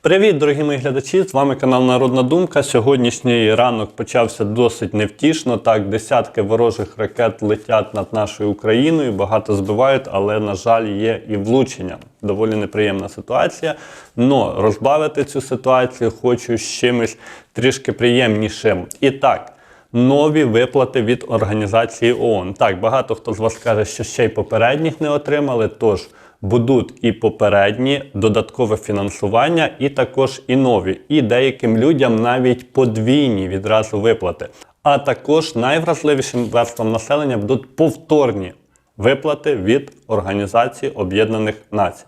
Привіт, дорогі мої глядачі! З вами канал Народна Думка. Сьогоднішній ранок почався досить невтішно. Так, десятки ворожих ракет летять над нашою Україною, багато збивають, але, на жаль, є і влучення. Доволі неприємна ситуація. Но розбавити цю ситуацію хочу з чимось трішки приємнішим. І так. Нові виплати від організації ООН. Так, багато хто з вас каже, що ще й попередніх не отримали. Тож будуть і попередні додаткове фінансування, і також і нові. І деяким людям навіть подвійні відразу виплати. А також найвразливішим верствам населення будуть повторні виплати від Організації Об'єднаних Націй.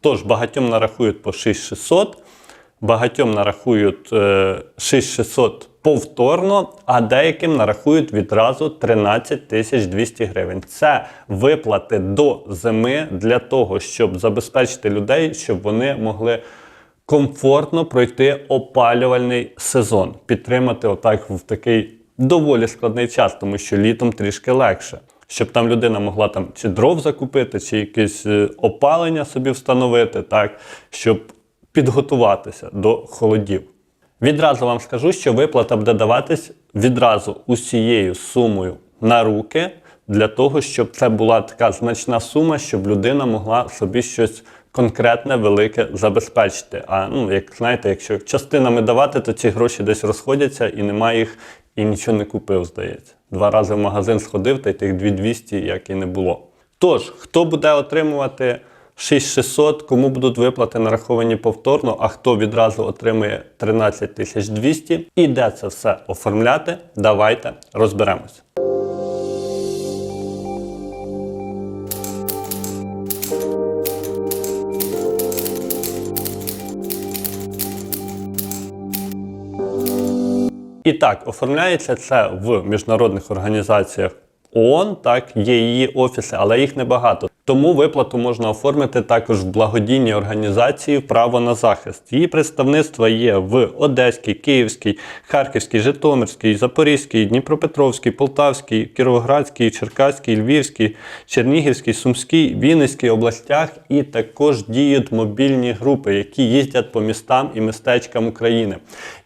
Тож багатьом нарахують по 6600, багатьом нарахують е, 6600 повторно, а деяким нарахують відразу 13 тисяч 200 гривень. Це виплати до зими для того, щоб забезпечити людей, щоб вони могли комфортно пройти опалювальний сезон, підтримати отак в такий доволі складний час, тому що літом трішки легше. Щоб там людина могла там чи дров закупити, чи якесь е, опалення собі встановити, так, щоб підготуватися до холодів. Відразу вам скажу, що виплата буде даватись відразу усією сумою на руки, для того, щоб це була така значна сума, щоб людина могла собі щось конкретне, велике забезпечити. А ну, як знаєте, якщо частинами давати, то ці гроші десь розходяться і немає їх, і нічого не купив, здається. Два рази в магазин сходив, та й тих 2200 як і не було. Тож, хто буде отримувати 6600, кому будуть виплати нараховані повторно, а хто відразу отримує 13200 і де це все оформляти, давайте розберемося. І так, оформляється це в міжнародних організаціях ООН, так, є її офіси, але їх небагато. Тому виплату можна оформити також в благодійній організації Право на захист. Її представництва є в Одеській, Київській, Харківській, Житомирській, Запорізькій, Дніпропетровській, Полтавській, Кіровоградській, Черкаській, Львівській, Чернігівській, Сумській, Вінницькій областях і також діють мобільні групи, які їздять по містам і містечкам України.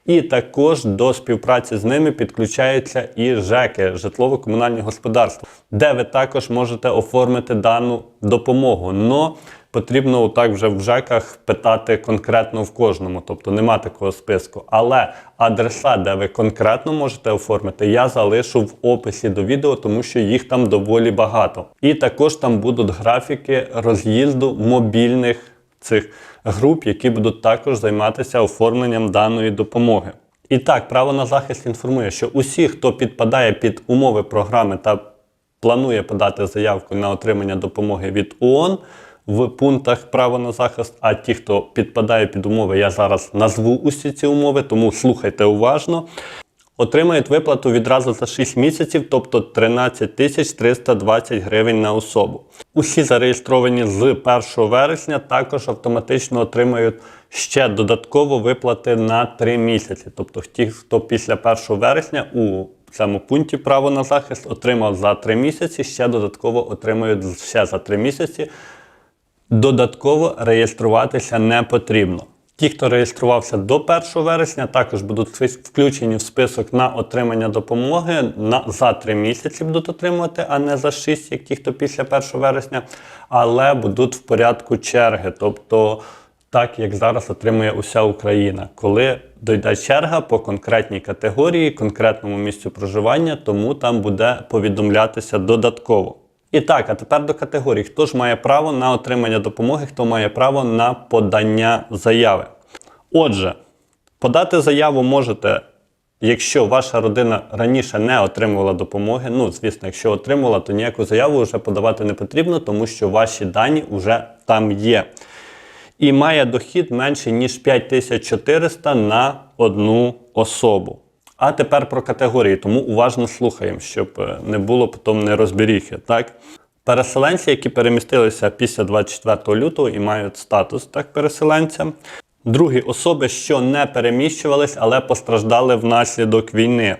І також до співпраці з ними підключаються і ЖЕКи, житлово-комунальні господарства, де ви також можете оформити дану допомогу. Но потрібно отак вже в ЖЕКах питати конкретно в кожному, тобто нема такого списку. Але адреса, де ви конкретно можете оформити, я залишу в описі до відео, тому що їх там доволі багато. І також там будуть графіки роз'їзду мобільних цих груп, які будуть також займатися оформленням даної допомоги. І так, право на захист інформує, що усі, хто підпадає під умови програми та планує подати заявку на отримання допомоги від ООН в пунктах право на захист, а ті, хто підпадає під умови, я зараз назву усі ці умови, тому слухайте уважно. Отримають виплату відразу за 6 місяців, тобто 13 тисяч 320 гривень на особу. Усі зареєстровані з 1 вересня також автоматично отримають ще додатково виплати на 3 місяці. Тобто ті, хто після 1 вересня у цьому пункті право на захист отримав за 3 місяці, ще додатково отримають ще за 3 місяці. Додатково реєструватися не потрібно. Ті, хто реєструвався до 1 вересня, також будуть включені в список на отримання допомоги на за 3 місяці будуть отримувати, а не за 6, як ті, хто після 1 вересня, але будуть в порядку черги. Тобто, так як зараз отримує уся Україна, коли дойде черга по конкретній категорії, конкретному місцю проживання, тому там буде повідомлятися додатково. І так, а тепер до категорій. Хто ж має право на отримання допомоги, хто має право на подання заяви? Отже, подати заяву можете, якщо ваша родина раніше не отримувала допомоги. Ну, звісно, якщо отримувала, то ніяку заяву вже подавати не потрібно, тому що ваші дані вже там є. І має дохід менше, ніж 5400 на одну особу. А тепер про категорії, тому уважно слухаємо, щоб е, не було потім нерозберіхи. Так? Переселенці, які перемістилися після 24 лютого і мають статус так, переселенця. Другі особи, що не переміщувались, але постраждали внаслідок війни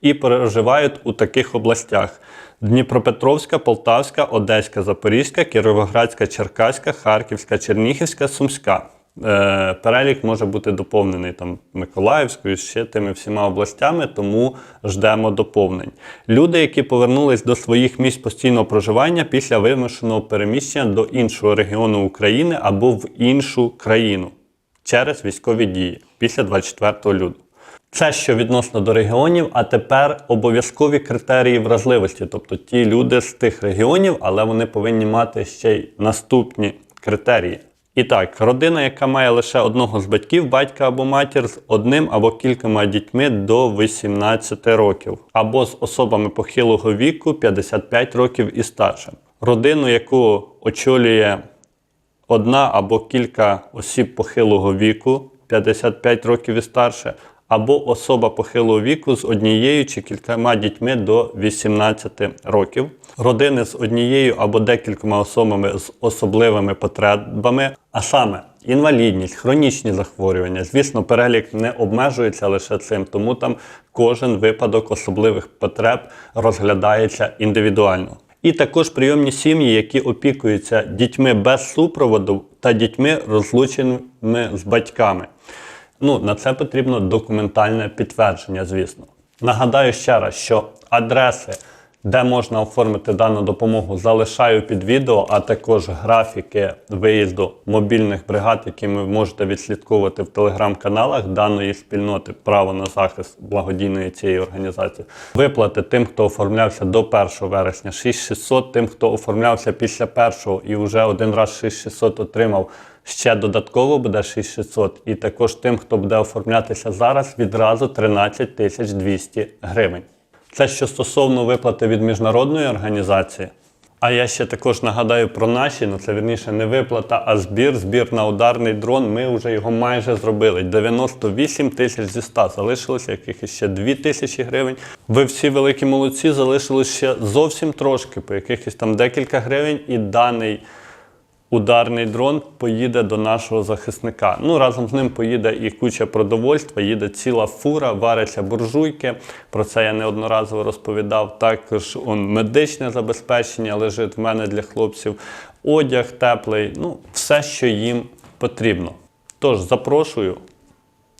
і проживають у таких областях: Дніпропетровська, Полтавська, Одеська, Запорізька, Кіровоградська, Черкаська, Харківська, Чернігівська, Сумська. Е, перелік може бути доповнений там Миколаївською, ще тими всіма областями, тому ждемо доповнень. Люди, які повернулись до своїх місць постійного проживання після вимушеного переміщення до іншого регіону України або в іншу країну через військові дії після 24 лютого. Це що відносно до регіонів, а тепер обов'язкові критерії вразливості, тобто ті люди з тих регіонів, але вони повинні мати ще й наступні критерії. І так, родина, яка має лише одного з батьків, батька або матір з одним або кількома дітьми до 18 років, або з особами похилого віку 55 років і старше. Родину, яку очолює одна або кілька осіб похилого віку 55 років і старше, або особа похилого віку з однією чи кількома дітьми до 18 років, родини з однією або декількома особами з особливими потребами, а саме інвалідність, хронічні захворювання. Звісно, перелік не обмежується лише цим, тому там кожен випадок особливих потреб розглядається індивідуально. І також прийомні сім'ї, які опікуються дітьми без супроводу та дітьми, розлученими з батьками. Ну, на це потрібно документальне підтвердження, звісно. Нагадаю ще раз, що адреси, де можна оформити дану допомогу, залишаю під відео, а також графіки виїзду мобільних бригад, які ви можете відслідковувати в телеграм-каналах даної спільноти право на захист благодійної цієї організації. Виплати тим, хто оформлявся до 1 вересня, 6600, тим, хто оформлявся після першого і вже один раз 6600 отримав. Ще додатково буде 6600, і також тим, хто буде оформлятися зараз, відразу 13 тисяч 200 гривень. Це що стосовно виплати від міжнародної організації. А я ще також нагадаю про наші, ну це вірніше не виплата, а збір. Збір на ударний дрон. Ми вже його майже зробили. 98 тисяч зі 100. Залишилося якихось ще 2 тисячі гривень. Ви всі великі молодці, залишилось ще зовсім трошки, по якихось там декілька гривень, і даний ударний дрон поїде до нашого захисника. Ну, разом з ним поїде і куча продовольства, їде ціла фура, варяться буржуйки. Про це я неодноразово розповідав. Також он, медичне забезпечення лежить в мене для хлопців, одяг теплий, ну, все, що їм потрібно. Тож запрошую.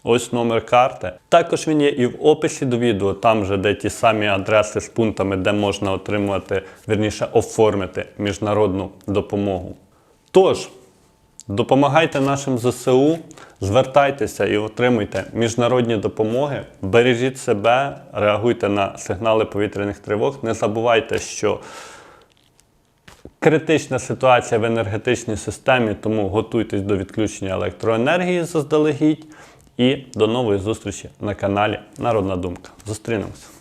Ось номер карти. Також він є і в описі до відео, там же де ті самі адреси з пунктами, де можна отримувати, вірніше оформити міжнародну допомогу. Тож, допомагайте нашим ЗСУ, звертайтеся і отримуйте міжнародні допомоги, бережіть себе, реагуйте на сигнали повітряних тривог. Не забувайте, що критична ситуація в енергетичній системі, тому готуйтесь до відключення електроенергії заздалегідь. І до нової зустрічі на каналі Народна Думка. Зустрінемося!